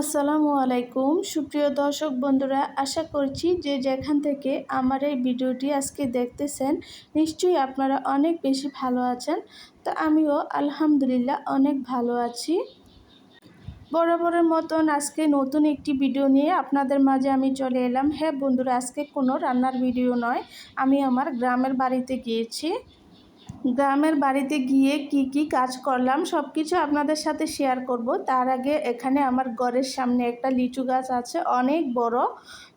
আসসালামু আলাইকুম। সুপ্রিয় দর্শক বন্ধুরা, আশা করছি যে যেখান থেকে আমার এই ভিডিওটি আজকে দেখতেছেন, নিশ্চয়ই আপনারা অনেক বেশি ভালো আছেন। তো আমিও আলহামদুলিল্লাহ অনেক ভালো আছি। বরাবরের মতন আজকে নতুন একটি ভিডিও নিয়ে আপনাদের মাঝে আমি চলে এলাম। হ্যাঁ বন্ধুরা, আজকে কোনো রান্নার ভিডিও নয়। আমি আমার গ্রামের বাড়িতে গিয়েছি। গ্রামের বাড়িতে গিয়ে কি কি কাজ করলাম সব কিছু আপনাদের সাথে শেয়ার করব। তার আগে এখানে আমার ঘরের সামনে একটা লিচু গাছ আছে, অনেক বড়।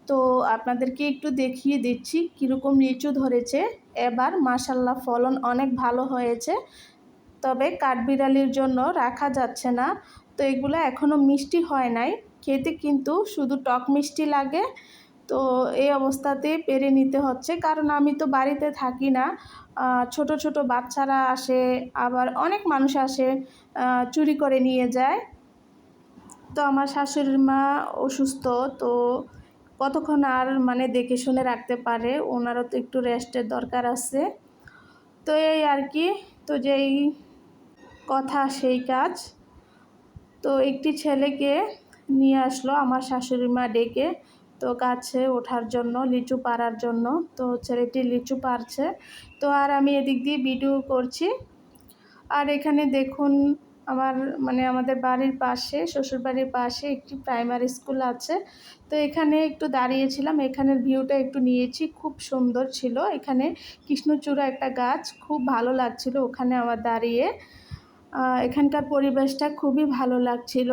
তো আপনাদেরকে একটু দেখিয়ে দিচ্ছি কীরকম লিচু ধরেছে। এবার মাসাল্লাহ ফলন অনেক ভালো হয়েছে। তবে কাঠবিড়ালির জন্য রাখা যাচ্ছে না। তো এগুলো এখনও মিষ্টি হয় নাই। খেতে কিন্তু শুধু টক মিষ্টি লাগে। তো এই অবস্থাতে পেরে নিতে হচ্ছে। কারণ আমি তো বাড়িতে থাকি না। ছোট ছোট বাচ্চারা আসে, আবার অনেক মানুষ আসে চুরি করে নিয়ে যায়। তো আমার শাশুড়ির মা অসুস্থ, তো কতক্ষণ আর মানে দেখে শুনে রাখতে পারে, ওনারও তো একটু রেস্টের দরকার আছে। তো এই আর কি, তো যেই কথা সেই কাজ। তো একটি ছেলেকে নিয়ে আসলো আমার শাশুড়ি মা ডেকে। তো গাছে ওঠার জন্য, লিচু পাড়ার জন্য, তো ছেলেটি লিচু পারছে তো আর আমি এদিক দিয়ে ভিডিও করছি। আর এখানে দেখুন, আমার মানে আমাদের বাড়ির পাশে, শ্বশুরবাড়ির পাশে একটি প্রাইমারি স্কুল আছে। তো এখানে একটু দাঁড়িয়েছিলাম, এখানের ভিউটা একটু নিয়েছি। খুব সুন্দর ছিল। এখানে কৃষ্ণচূড়া একটা গাছ, খুব ভালো লাগছিল ওখানে আমার দাঁড়িয়ে। এখানকার পরিবেশটা খুবই ভালো লাগছিল।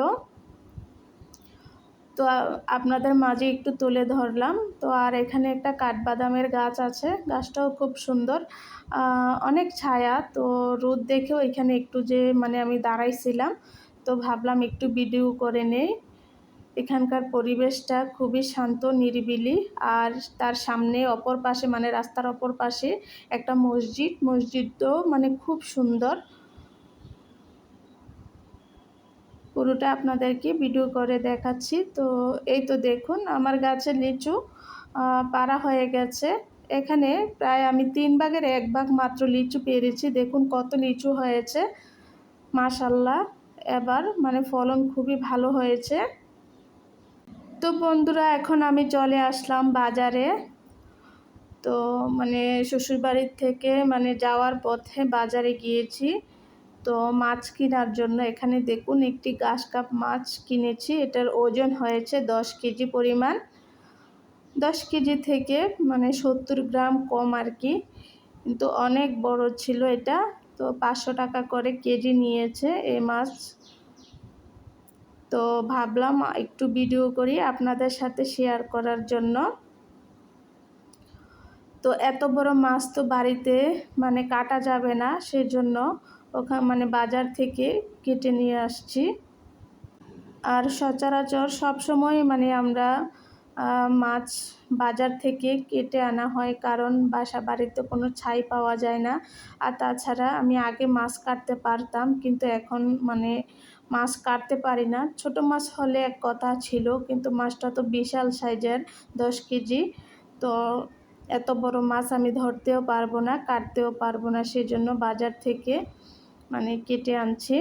তো আপনাদের মাঝে একটু তুলে ধরলাম। তো আর এখানে একটা কাঠবাদামের গাছ আছে, গাছটাও খুব সুন্দর। অনেক ছায়া, তো রোদ দেখেও এখানে একটু যে মানে আমি দাঁড়াইছিলাম, তো ভাবলাম একটু ভিডিও করে নেই। এখানকার পরিবেশটা খুবই শান্ত, নিরিবিলি, আর তার সামনে অপর পাশে মানে রাস্তার অপর পাশে একটা মসজিদ। মসজিদও মানে খুব সুন্দর। পুরোটা আপনাদেরকে ভিডিও করে দেখাচ্ছি। তো এই তো দেখুন, আমার গাছে লিচু পাড়া হয়ে গেছে। এখানে প্রায় আমি তিন ভাগের এক ভাগ মাত্র লিচু পেরেছি। দেখুন কত লিচু হয়েছে। মাশাল্লাহ এবার মানে ফলন খুবই ভালো হয়েছে। তো বন্ধুরা, এখন আমি চলে আসলাম বাজারে। তো মানে শ্বশুরবাড়ির থেকে মানে যাওয়ার পথে বাজারে গিয়েছি। তো মাছ কেনার জন্য এখানে দেখুন একটি গাছ কাপ মাছ কিনেছি। এটার ওজন হয়েছে দশ কেজি পরিমাণ। দশ কেজি থেকে মানে সত্তর গ্রাম কম আর কি। কিন্তু অনেক বড় ছিল এটা। তো পাঁচশো টাকা করে কেজি নিয়েছে এই মাছ। তো ভাবলাম একটু ভিডিও করি আপনাদের সাথে শেয়ার করার জন্য। তো এত বড় মাছ তো বাড়িতে মানে কাটা যাবে না, সেজন্য ওখান মানে বাজার থেকে কেটে নিয়ে আসছি। আর সচরাচর সব সময় মানে আমরা মাছ বাজার থেকে কেটে আনা হয় কারণ বাসা বাড়িতে কোনো ছাই পাওয়া যায় না। আর তাছাড়া আমি আগে মাছ কাটতে পারতাম কিন্তু এখন মানে মাছ কাটতে পারি না। ছোট মাছ হলে এক কথা ছিল কিন্তু মাছটা তো বিশাল সাইজের, দশ কেজি। তো এত বড় মাছ আমি ধরতেও পারব না, কাটতেও পারব না। সেজন্য বাজার থেকে মানে কেটে আনছে।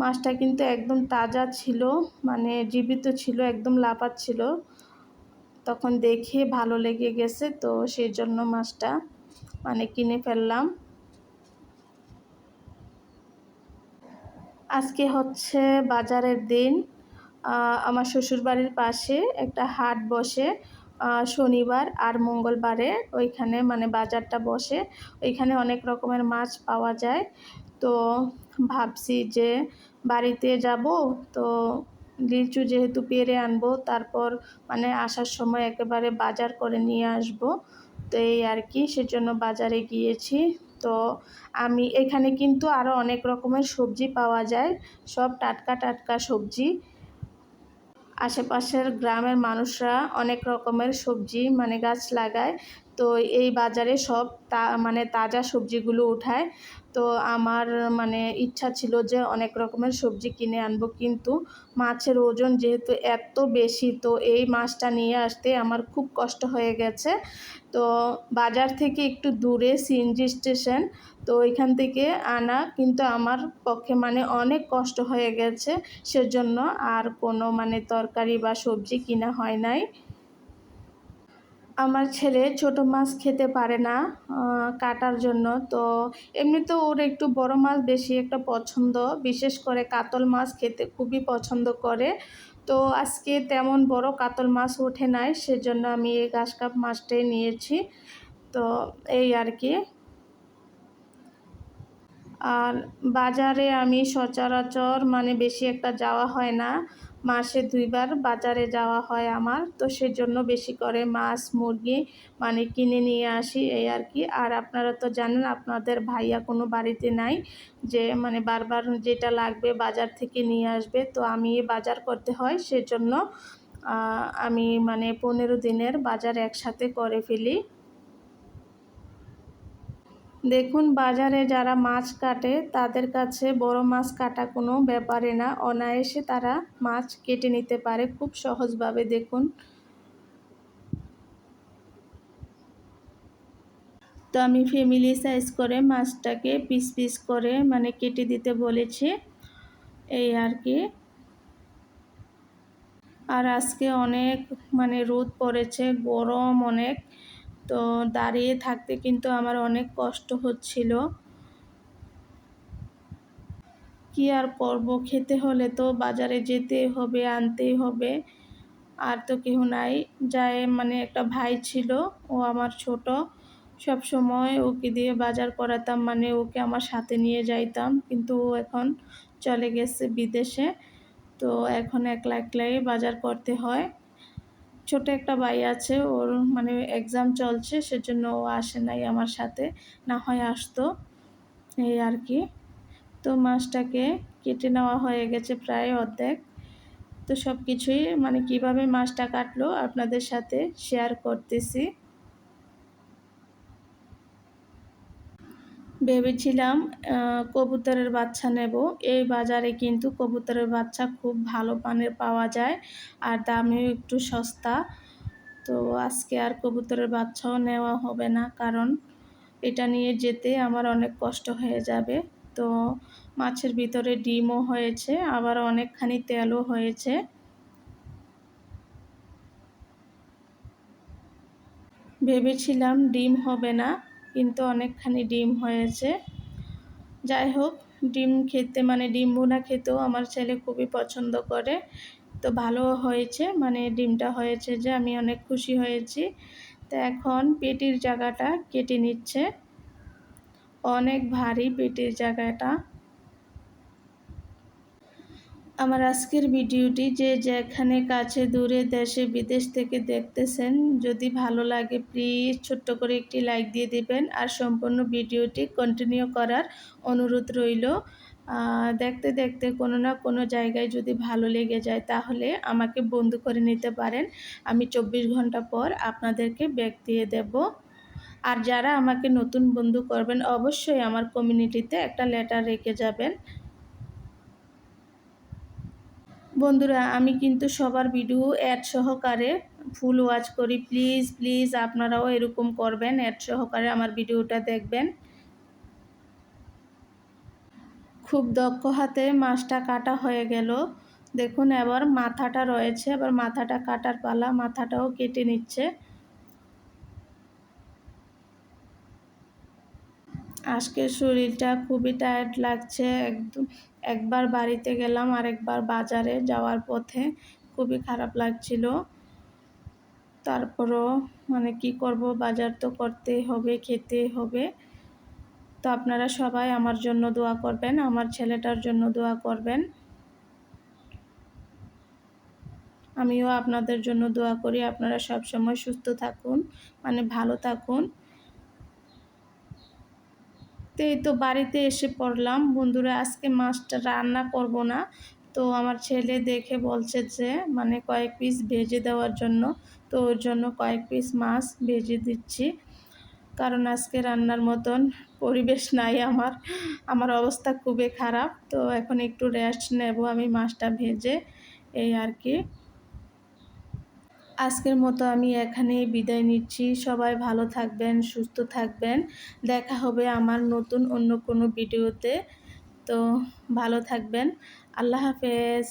মাছটা কিন্তু একদম তাজা ছিল মানে জীবিত ছিল, একদম লাফাচ্ছিল তখন দেখে ভালো লেগে গেছে, তো সেই জন্য মাছটা মানে কিনে ফেললাম। আজকে হচ্ছে বাজারের দিন। আমার শ্বশুরবাড়ির পাশে একটা হাট বসে। শনিবার আর মঙ্গলবারে ওইখানে মানে বাজারটা বসে। ওইখানে অনেক রকমের মাছ পাওয়া যায়। তো ভাবছি যে বাড়িতে যাব। তো লিচু যেহেতু পেরে আনব, তারপর মানে আসার সময় একেবারে বাজার করে নিয়ে আসব। তো এই আর কি, সেজন্য বাজারে গিয়েছি। তো আমি এখানে কিন্তু আরও অনেক রকমের সবজি পাওয়া যায়। সব টাটকা টাটকা সবজি। আশেপাশের গ্রামের মানুষরা অনেক রকমের সবজি মানে গাছ লাগায়। তো এই বাজারে সব তা মানে তাজা সবজিগুলো উঠায়। তো আমার মানে ইচ্ছা ছিল যে অনেক রকমের সবজি কিনে আনব। কিন্তু মাছের ওজন যেহেতু এত বেশি, তো এই মাছটা নিয়ে আসতে আমার খুব কষ্ট হয়ে গেছে। তো বাজার থেকে একটু দূরে সিএনজি স্টেশন, তো এখান থেকে আনা। কিন্তু আমার পক্ষে মানে অনেক কষ্ট হয়ে গেছে। সেজন্য আর কোনো মানে তরকারি বা সবজি কিনা হয় নাই। আমার ছেলে ছোট মাছ খেতে পারে না কাটার জন্য। তো এমনিতে ওর একটু বড় মাছ বেশি একটা পছন্দ। বিশেষ করে কাতল মাছ খেতে খুবই পছন্দ করে। তো আজকে তেমন বড় কাতল মাছ ওঠে নাই, সেজন্য আমি এই ঘাস কাপ মাছটাই নিয়েছি। তো এই আর কি। আর বাজারে আমি সচরাচর মানে বেশি একটা যাওয়া হয় না। মাসে দুইবার বাজারে যাওয়া হয় আমার, তো সেজন্য বেশি করে মাছ, মুরগি মানে কিনে নিয়ে আসি এই আর কি। আর আপনারা তো জানেন, আপনাদের ভাইয়া কোনো বাড়িতে নাই, যে মানে বারবার যেটা লাগবে বাজার থেকে নিয়ে আসবে। তো আমি বাজার করতে হয়, সেজন্য আমি মানে পনেরো দিনের বাজার একসাথে করে ফেলি। দেখুন, বাজারে যারা মাছ কাটে, তাদের কাছে বড় মাছ কাটা কোনো ব্যাপারে না। অনায়াসে তারা মাছ কেটে নিতে পারে খুব সহজভাবে, দেখুন। তো আমি ফ্যামিলি সাইজ করে মাছটাকে পিস পিস করে মানে কেটে দিতে বলেছি। এই আর কি। আর আজকে অনেক মানে রোদ পড়েছে, গরম অনেক। তো দাঁড়িয়ে থাকতে কিন্তু আমার অনেক কষ্ট হচ্ছিল। কি আর করব? খেতে হলে তো বাজারে যেতে হবে, আনতেই হবে। আর তো কেউ নাই। যায় মানে একটা ভাই ছিল, ও আমার ছোট। সব সময় ওকে দিয়ে বাজার করাতাম মানে ওকে আমার সাথে নিয়ে যাইতাম। কিন্তু ও এখন চলে গেছে বিদেশে। তো এখন একলা একলাই বাজার করতে হয়। ছোট একটা ভাই আছে, ওর মানে এক্সাম চলছে, সেজন্য ও আসে নাই আমার সাথে, না হয় আসতো, এই আর কি। তো মাছটাকে কেটে নেওয়া হয়ে গেছে প্রায় অর্ধেক। তো সব কিছুই মানে কীভাবে মাছটা কাটলো আপনাদের সাথে শেয়ার করতেছি। ভেবেছিলাম কবুতরের বাচ্চা নেব। এই বাজারে কিন্তু কবুতরের বাচ্চা খুব ভালো পানের পাওয়া যায় আর দামেও একটু সস্তা। তো আজকে আর কবুতরের বাচ্চাও নেওয়া হবে না কারণ এটা নিয়ে যেতে আমার অনেক কষ্ট হয়ে যাবে। তো মাছের ভিতরে ডিমও হয়েছে, আবার অনেকখানি তেলও হয়েছে। ভেবেছিলাম ডিম হবে না কিন্তু অনেকখানি ডিম হয়েছে। যাই হোক, ডিম খেতে মানে ডিম বোনা খেতেও আমার ছেলে খুবই পছন্দ করে। তো ভালো হয়েছে মানে ডিমটা হয়েছে যে আমি অনেক খুশি হয়েছি। তো এখন পেটির জায়গাটা কেটে নিচ্ছে। অনেক ভারী পেটির জায়গাটা। আমার আজকের ভিডিওটি যে যেখানে কাছে, দূরে, দেশে, বিদেশ থেকে দেখতেছেন, যদি ভালো লাগে প্লিজ ছোট্ট করে একটি লাইক দিয়ে দিবেন আর সম্পূর্ণ ভিডিওটি কন্টিনিউ করার অনুরোধ রইল। দেখতে দেখতে কোনো না কোনো জায়গায় যদি ভালো লেগে যায় তাহলে আমাকে বন্ধু করে নিতে পারেন। আমি চব্বিশ ঘণ্টা পর আপনাদেরকে ব্যাগ দিয়ে দেব। আর যারা আমাকে নতুন বন্ধু করবেন, অবশ্যই আমার কমিউনিটিতে একটা লেটার রেখে যাবেন। বন্ধুরা, আমি কিন্তু সবার ভিডিও অ্যাড সহকারে ফুল ওয়াচ করি। প্লিজ প্লিজ আপনারাও এরকম করবেন অ্যাড সহকারে আমার ভিডিওটা দেখবেন। খুব দক্ষ হাতে মাছটা কাটা হয়ে গেল। দেখুন, এবার মাথাটা রয়েছে, এবার মাথাটা কাটার পালা মাথাটাও কেটে নিচ্ছে। আজকে শরীরটা খুবই টায়ার্ড লাগছে। একদম একবার বাড়িতে গেলাম আর একবার বাজারে যাওয়ার পথে খুবই খারাপ লাগছিল। তারপরও মানে কি করব, বাজার তো করতেই হবে খেতে হবে। তো আপনারা সবাই আমার জন্য দোয়া করবেন, আমার ছেলেটার জন্য দোয়া করবেন। আমিও আপনাদের জন্য দোয়া করি, আপনারা সব সময় সুস্থ থাকুন মানে ভালো থাকুন। তো এই তো বাড়িতে এসে পড়লাম। বন্ধুরা, আজকে মাছটা রান্না করব না। তো আমার ছেলে দেখে বলছে যে মানে কয়েক পিস ভেজে দেওয়ার জন্য। তো ওর জন্য কয়েক পিস মাছ ভেজে দিচ্ছি। কারণ আজকে রান্নার মতন পরিবেশ নাই আমার। আমার অবস্থা খুবই খারাপ। তো এখন একটু রেস্ট নেব আমি মাছটা ভেজে। এই আর কি। আজকের মতো আমি এখানেই বিদায় নিচ্ছি। সবাই ভালো থাকবেন, সুস্থ থাকবেন। দেখা হবে আমার নতুন অন্য কোনো ভিডিওতে। তো ভালো থাকবেন। আল্লাহ হাফেজ।